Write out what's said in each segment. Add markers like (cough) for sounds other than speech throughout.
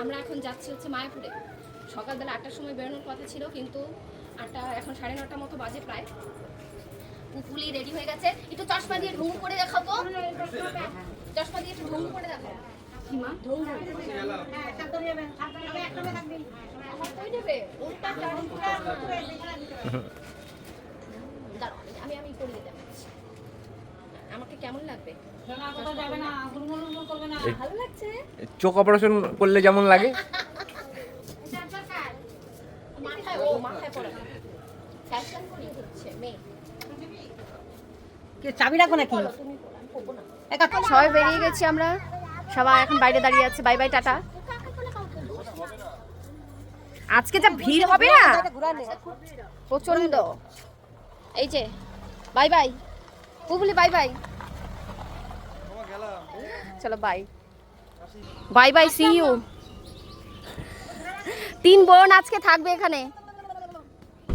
আমরা এখন যাচ্ছি হচ্ছে মায়াপুরে। সকালবেলা আটটার সময় বেরোনোর কথা ছিল কিন্তু আটটা এখন সাড়ে নটার মতো বাজে প্রায়। পুপুলি রেডি হয়ে গেছে। একটু চশমা দিয়ে ঢুঙ্গু করে দেখাবো। চশমা দিয়ে একটু ঢুঙ্গু করে দেখাবো। আমি- আমি আমাকে কেমন লাগবে? ভালো চোখ অপারেশন করলে যেমন লাগে। মাথায় ও মাথায় পড়ে ফ্যাশন করিয়ে দিচ্ছে মেয়ে চাবি রাখো নাকি। সবাই বেরিয়ে গেছি আমরা। সবাই এখন বাইরে দাঁড়িয়ে আছে। Bye bye tata. আজকে যা ভিড় হবে না? প্রচণ্ড এই যে বাই বাই। পুবলি বাই বাই। চলো bye. Bye bye see you তিন বোন আজকে থাকবে এখানে।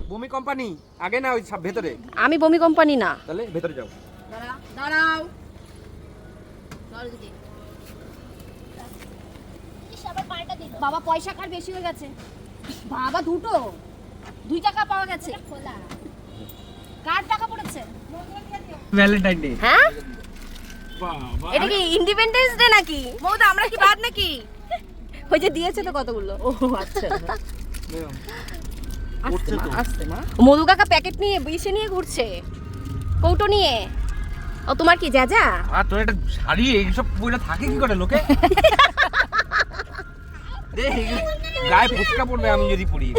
বমি কোম্পানি? আগে না ওই সব ভেতরে? আমি বমি কোম্পানি না। তাহলে ভেতরে যাও। দাঁড়াও বাবা পয়সা কার বেশি হয়ে গেছে? বাবা দুটো। দুই টাকা পাওয়া গেছে। কার টাকা পড়েছে? ভ্যালেন্টাইন ডে হ্যাঁ? এটা কি ইন্ডিপেন্ডেন্স ডে নাকি? মৌদা আমরা কি বাদ নাকি? ওই যে দিয়েছে তো কতগুলো। ও আচ্ছা। (laughs) মধু কাকা প্যাকেট নিয়ে ইসে নিয়ে ঘুরছে। কৌটো নিয়ে। ও তোমার কি যা যা? আর তোর একটা শাড়ি এইসব বইটা থাকে কি করে লোকে? (laughs) গায়ে ফুচকা পড়বে আমি যদি পরি।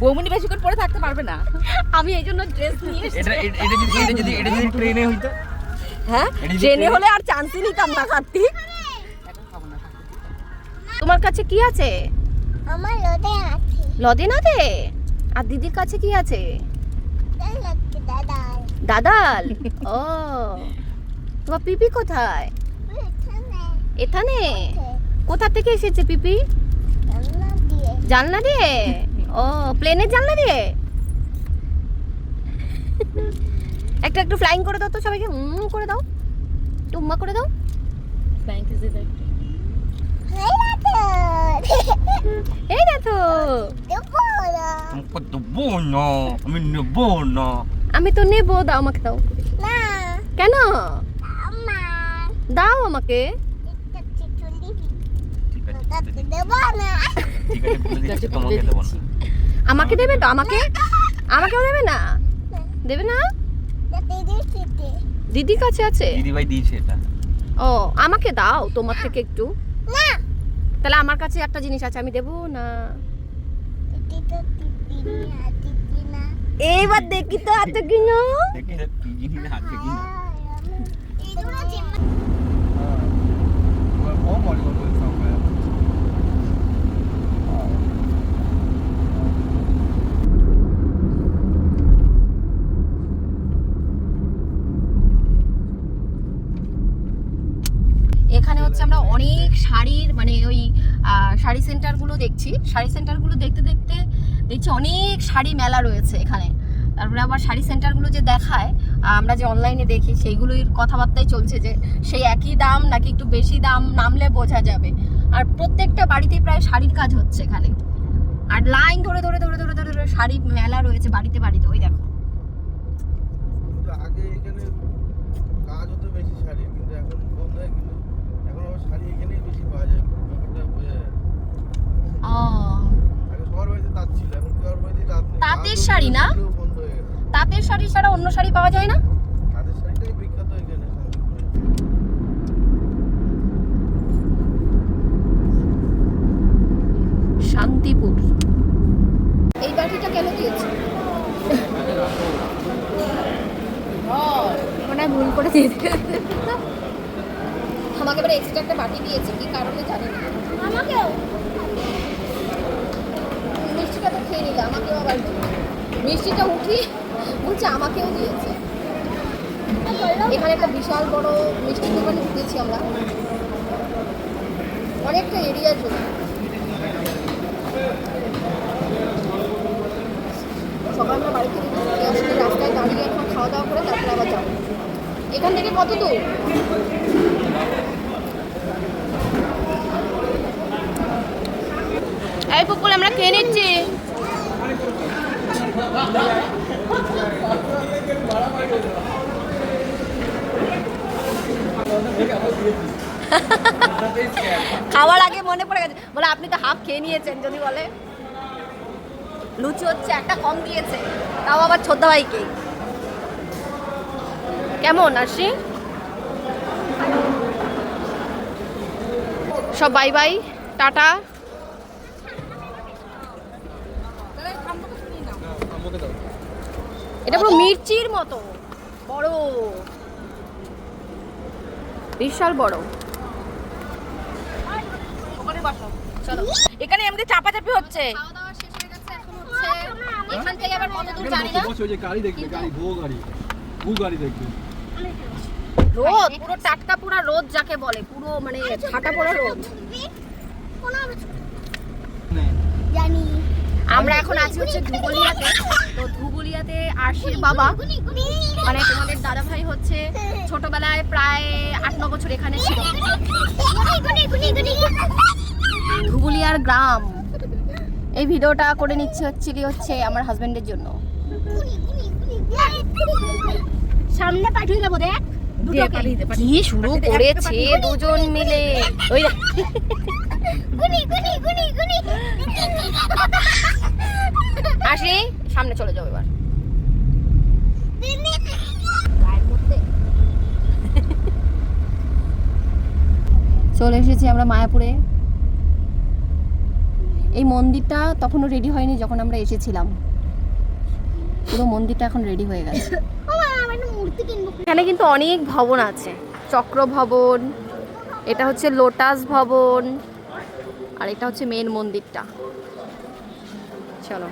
বৌমনি বেশিক্ষণ পরে থাকতে পারবে না। আমি এই জন্য ড্রেস নিয়ে এটা এটা যদি এটা যদি এটা যদি ট্রেনে হইতো। হ্যাঁ? ট্রেনে হলে আর চান্সই নিতাম না কার্তিক তোমার কাছে কি আছে? আমার লোদে আছে। লদে না দে? আর দিদির কাছে কি আছে? তাই লাগছে দাদা। দাদাল? ও তোমার পিপি কোথায়? এখানে। এখানে? কোথা থেকে এসেছে পিপি? জানলা দিয়ে। ও প্লেনের জানলা দিয়ে? (laughs) একটা একটু ফ্লাইং করে দাও তো সবাইকে। উম করে দাও। টুম্মা করে দাও। এই (laughs) না। না আমি নেব না। আমি তো নেব দাও আমাকে দাও। না কেন? দাও আমাকে। আমাকে দেবে তো? আমাকে? আমাকেও দেবে না? দেবে না? দিদির কাছে আছে? দিদি ভাই দিয়েছে এটা। ও আমাকে দাও তোমার থেকে একটু। না তাহলে আমার কাছে একটা জিনিস আছে আমি দেবো না? দিদি দিদি এইবার দেখি তো আছে কিনা। দেখি পিজিনি না আছে কি না এগুলো চিম্মা এখানে হচ্ছে আমরা অনেক শাড়ির মানে ওই আহ, শাড়ি সেন্টারগুলো দেখছি। শাড়ি সেন্টারগুলো দেখতে দেখতে দেখছি অনেক শাড়ি মেলা রয়েছে এখানে। তারপরে আবার শাড়ি সেন্টারগুলো যে দেখায় আমরা যে অনলাইনে দেখি সেইগুলোর কথাবার্তাই চলছে যে সেই একই দাম নাকি একটু বেশি দাম নামলে বোঝা যাবে। আর প্রত্যেকটা বাড়িতেই প্রায় শাড়ির কাজ হচ্ছে এখানে। আর লাইন ধরে ধরে ধরে ধরে ধরে ধরে শাড়ি মেলা রয়েছে বাড়িতে বাড়িতে, ওই দেখো। কাজ হতো বেশি শাড়ির, কিন্তু এখন বন্ধ এখন আবার শাড়ি এখানেই বেশি পাওয়া যায় ব্যাপারটা বোঝা যায় ও আগে সবার বাড়িতে তাঁত ছিল এখন কারোর বাড়িতে তাঁত নেই তাঁতের শাড়ি না? তাঁতের শাড়ি ছাড়া অন্য শাড়ি পাওয়া যায় না? শান্তিপুরে। এই বাটিটা কেন দিয়েছে? মানে ভুল করে দিয়ে দিয়েছে। আমাকে এবার এক্সট্রা একটা বাটি দিয়েছে কি কারণে জানি না আমাকেও নিলে আমাকেও আবার দিল। মিষ্টিটা উঠি বলছে আমাকেও দিয়েছে। এখানে একটা বিশাল বড় মিষ্টির দোকানে ঢুকেছি আমরা। অনেকটা এরিয়া জুড়ে। সকালবেলা বাড়ি থেকে ঘুরে আসলে রাস্তায় দাঁড়িয়ে এখন খাওয়া দাওয়া করে তারপরে আবার যাব। এখান থেকে কত দূর? এই পুকুল আমরা খেয়ে নিচ্ছি। খাওয়ার আগে মনে পড়ে গেছে। বলে, আপনি তো হাফ খেয়ে নিয়েছেন যদি বলে। লুচি হচ্ছে একটা কম দিয়েছে, তাও আবার ছোদ্দ ভাইকে কেমন আসি সব বাই বাই টাটা। এটা পুরো মির্চির মতো। বড়। বিশাল বড়। চলো। এখানে এমনি চাপাচাপি হচ্ছে। খাওয়া দাওয়া শেষ হয়ে গেছে এখন হচ্ছে এখান থেকে আবার কত দূর জানি না। বসে যে গাড়ি দেখবে গাড়ি ভো গাড়ি। ভু গাড়ি দেখবে। রোদ পুরো টাটকা পুরো রোদ যাকে বলে পুরো মানে ছাটা পড়া রোদ। জানি। আমরা এখন আছি হচ্ছে ধুবুলিয়াতে। তো ধুবুলিয়াতে আরশির বাবা। মানে তোমাদের দাদা ভাই হচ্ছে ছোটবেলায় প্রায় আট ন বছর এখানে ছিল। ধুবুলিয়ার গ্রাম। এই ভিডিওটা করে নিচ্ছে হচ্ছে কি হচ্ছে আমার হাজবেন্ডের জন্য। সামনে পাঠিয়ে দেবো দেখ। কি শুরু করেছে? দুজন মিলে। ওই দেখ। গুনি গুনি গুনি গুনি। আসলি সামনে চলে যাও এবার। চলে এসেছি আমরা মায়াপুরে। এই মন্দিরটা তখনও রেডি হয়নি যখন আমরা এসেছিলাম। পুরো মন্দিরটা এখন রেডি হয়ে গেছে। এখানে কিন্তু অনেক ভবন আছে। চক্র ভবন এটা হচ্ছে লোটাস ভবন আর এটা হচ্ছে মেন মন্দিরটা। চলো।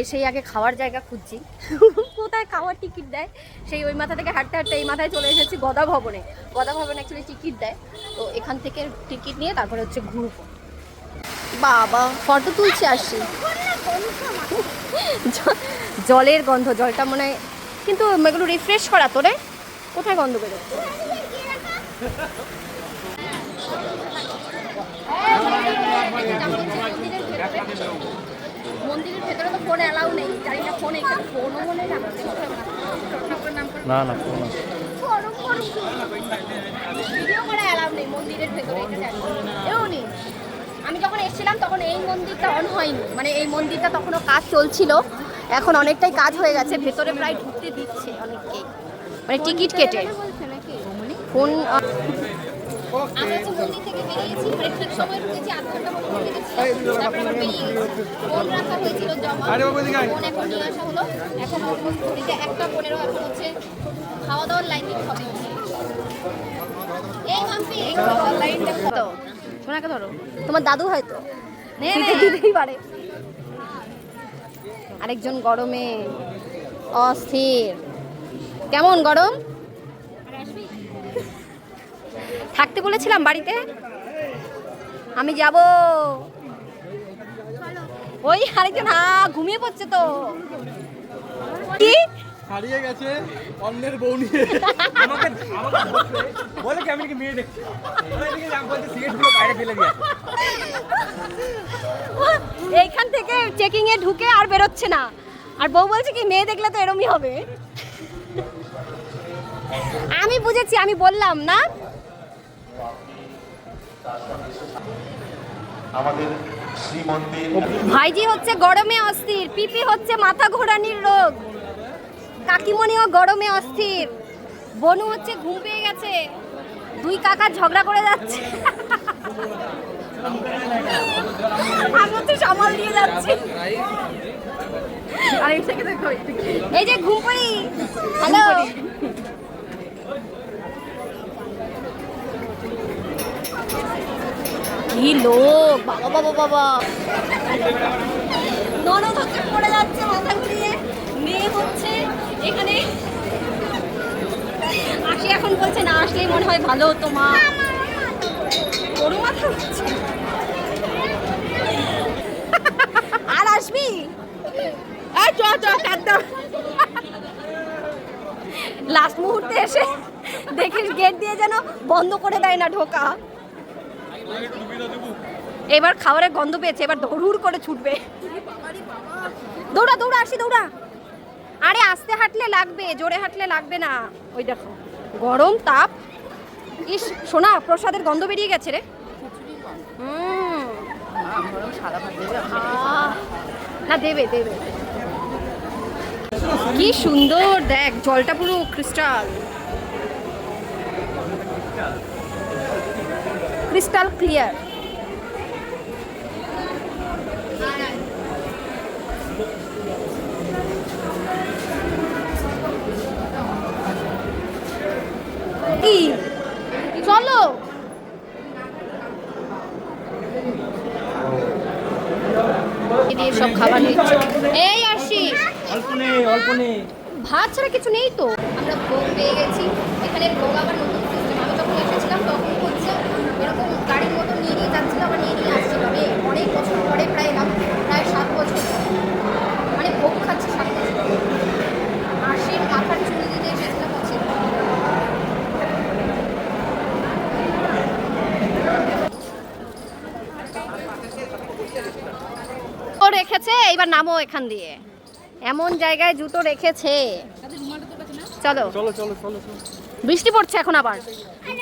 এসেই আগে খাওয়ার জায়গা খুঁজছি। (laughs) কোথায় খাওয়ার টিকিট দেয়? সেই ওই মাথা থেকে হাঁটতে হাঁটতে এই মাথায় চলে এসেছি গদা ভবনে। গদা ভবনে অ্যাকচুয়ালি টিকিট দেয়। তো এখান থেকে টিকিট নিয়ে তারপরে হচ্ছে ঘুরবো। বাবা ফটো তুলছি আসছি (laughs) জলের গন্ধ, জলটা মনে হয় কিন্তু এগুলো রিফ্রেশ করা তোরে কোথায় গন্ধ বেরোচ্ছে? মন্দিরের ভেতরে তো ফোন অ্যালাউ নেই জানি না ফোন এখানে ফোনও মনে না না না কোনো ভিডিও করা অ্যালাউ নেই মন্দিরের ভেতরে জানি এও নেই আমি যখন এসেছিলাম তখন এই মন্দিরটা অন হয়নি। মানে এই মন্দিরটা তখনও কাজ চলছিল। এখন অনেকটাই কাজ হয়ে গেছে। ভেতরে প্রায় ঢুকতে দিচ্ছে অনেককেই। মানে টিকিট কেটে। ফোন আমরা যে মন্দির থেকে বেরিয়েছি সময় ঢুকেছি আধ ঘণ্টা মতো ঢুকেছি তারপরে আবার বেরিয়ে গেছি ফোন রাখা হয়েছিল জমা। ফোন এখন নিয়ে আসা হলো। এখন একটা পনেরো এখন হচ্ছে খাওয়া দাওয়ার লাইন দিতে হবে এই মাম্পি লাইন দেখো তো সোনাকে ধরো। তোমার দাদু হয়তো। দিতে দিতেই পারে। আরেকজন গরমে অস্থির। কেমন গরম? থাকতে বলেছিলাম বাড়িতে? আমি যাব। ওই আরেকজন হা ঘুমিয়ে পড়ছে তো। কি? হারিয়ে গেছে অন্যের বউ নিয়ে। আমাকে আমাকে বলে কি আমি নাকি মেয়ে দেখছি? বলে এদিকে আমি বলছি সিগারেটগুলো বাইরে ফেলে দিয়েছে এইখান থেকে চেকিং এ ঢুকে আর বেরোচ্ছে না। আর বউ বলছে কি মেয়ে দেখলে তো এরমই হবে। আমি বুঝেছি আমি বললাম না? আমাদের শ্রীমন্দির ভাইজি হচ্ছে গরমে অস্থির পিপি হচ্ছে মাথা ঘোরানির রোগ। কাকিমণিও গরমে অস্থির। বনু হচ্ছে ঘুম পেয়ে গেছে। দুই কাকা ঝগড়া করে যাচ্ছে। আমি হচ্ছে সামাল দিয়ে যাচ্ছি। এই এই যে ঘুম পড়ি হ্যালো কি লোক? বাবা বাবা বাবা। ননদ হচ্ছে পড়ে যাচ্ছে, মাথা ঘুরিয়ে। মেয়ে হচ্ছে এখানে। আসি এখন বলছে, না আসলেই মনে হয় ভালো হতো মা। গরু মাথা হচ্ছে আর আসবি? এই, চ চ একদম লাস্ট মুহূর্তে এসে দেখিস গেট দিয়ে যেন বন্ধ করে দেয় না ঢোকা। এবার খাবারের গন্ধ পেয়েছে, এবার দৌড় করে ছুটবে। দৌড়া দৌড়া, আসি, দৌড়া। আরে, আস্তে হাঁটলে লাগবে, জোরে হাঁটলে লাগবে না। ওই দেখো, গরম তাপ। ইস, সোনা, প্রসাদের গন্ধ বেরিয়ে গেছে রে। না, দেবে দেবে। কি সুন্দর, দেখ, জলটা পুরো ক্রিস্টাল ক্রিস্টাল ক্লিয়ার কি? চলো। সব খাবার নিচ্ছে। এই আসি অল্প নেই অল্প নেই। ভাত ছাড়া কিছু নেই তো? আমরা ভোগ পেয়ে গেছি। এখানে ভোগ আবার নতুন সিস্টেম আমি যখন এসেছিলাম তখন হচ্ছে এরকম গাড়ির মতো নিয়ে নিয়ে যাচ্ছিল আবার নিয়ে নিয়ে আসছিল আমি অনেক বছর পরে প্রায় এলাম প্রায় সাত বছর পরে। মানে ভোগ খাচ্ছি সাত বছর আশির মাথার চুল দিতে এসেছিলাম হচ্ছে ও রেখেছে এইবার নামো এখান দিয়ে। এমন জায়গায় জুতো রেখেছে। চলো। চলো চলো চলো চলো। বৃষ্টি পড়ছে এখন আবার। আর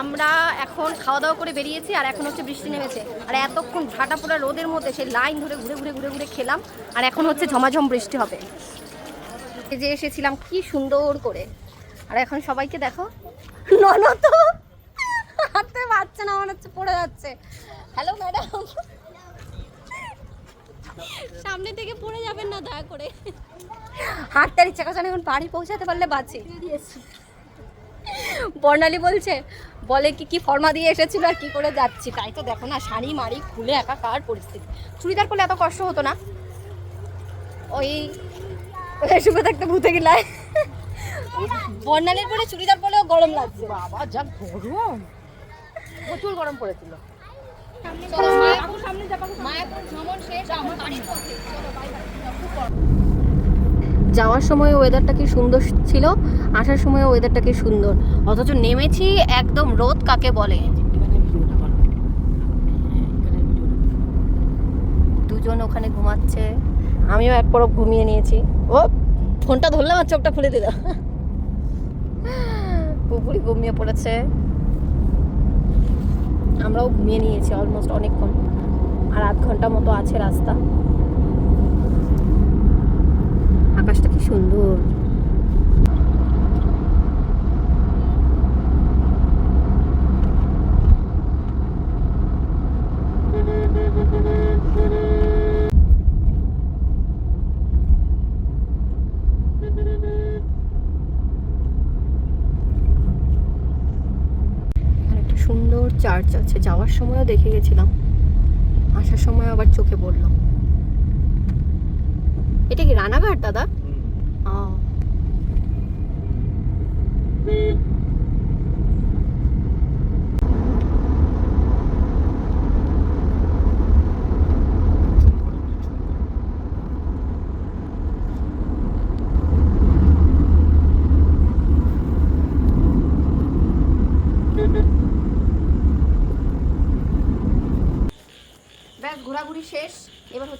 আমার এখন খাওয়া দাওয়া করে বেরিয়েছি আর এখন হচ্ছে বৃষ্টি নেমেছে। আর এতক্ষণ ঝাঁটা পোড়া রোদের মধ্যে সেই লাইন ধরে ঘুরে ঘুরে ঘুরে ঘুরে খেলাম আর এখন হচ্ছে ঝমাঝম বৃষ্টি হবে। যে এসেছিলাম কি সুন্দর করে। আর এখন সবাইকে দেখো। ননদ তো হাতে পারছে না মনে হচ্ছে পড়ে যাচ্ছে। হ্যালো ম্যাডাম সামনে থেকে পড়ে যাবেন না দয়া করে। হাঁটতার ইচ্ছা করছে না, এখন বাড়ি পৌঁছাতে পারলে বাঁচি। বর্ণালী বলছে বলে কি কি ফর্মা দিয়ে এসেছিল আর কি করে যাচ্ছি? তাই তো দেখো না শাড়ি মারি খুলে একাকার পরিস্থিতি। চুড়িদার করলে এত কষ্ট হতো না? ওই শুভে থাকতে ভূতে গেলায়। বর্ণালীর পরে চুড়িদার পরেও গরম লাগছে। বাবা যা গরম। প্রচুর গরম পড়েছিল। মায়াপুর যাওয়ার সময় ওয়েদারটা কি সুন্দর ছিল? আসার সময় ওয়েদারটা কি সুন্দর? অথচ নেমেছি একদম রোদ কাকে বলে? দুজন ওখানে ঘুমাচ্ছে। আমিও এক পরব ঘুমিয়ে নিয়েছি। ও, ফোনটা ধরলাম আর চোখটা খুলে দিলাম পুকুরি ঘুমিয়ে পড়েছে। আমরাও ঘুমিয়ে নিয়েছি অলমোস্ট অনেকক্ষণ। আর আধ ঘণ্টা মতো আছে রাস্তা। আকাশটা কি সুন্দর। চার্চ আছে, যাওয়ার সময়ও দেখে গেছিলাম। আসার সময় আবার চোখে পড়ল। এটা কি রানাঘাট দাদা? ও।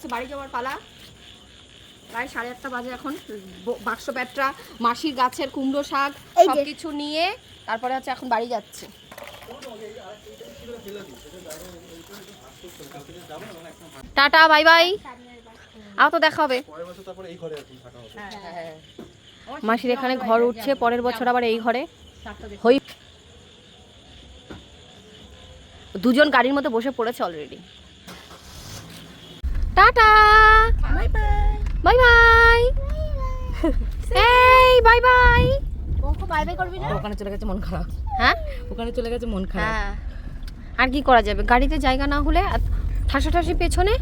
হচ্ছে বাড়ি যাওয়ার পালা। প্রায় সাড়ে আটটা বাজে এখন। বাক্স প্যাটরা মাসির গাছের কুমড়ো শাক এই যে। সব কিছু নিয়ে তারপরে হচ্ছে এখন বাড়ি যাচ্ছে। Tata bye bye. আও তো দেখা হবে। মাসির এখানে ঘর উঠছে পরের বছর আবার এই ঘরে। হই দুজন গাড়ির মধ্যে বসে পড়েছে already tata bye bye bye এই বাই বাই বাই বাই করবি না? ওখানে চলে গেছে মন খারাপ। হ্যাঁ? ওখানে চলে গেছে মন খারাপ। হ্যাঁ। আর কি করা যাবে? গাড়িতে জায়গা না হলে ঠাসাঠাসি পেছনে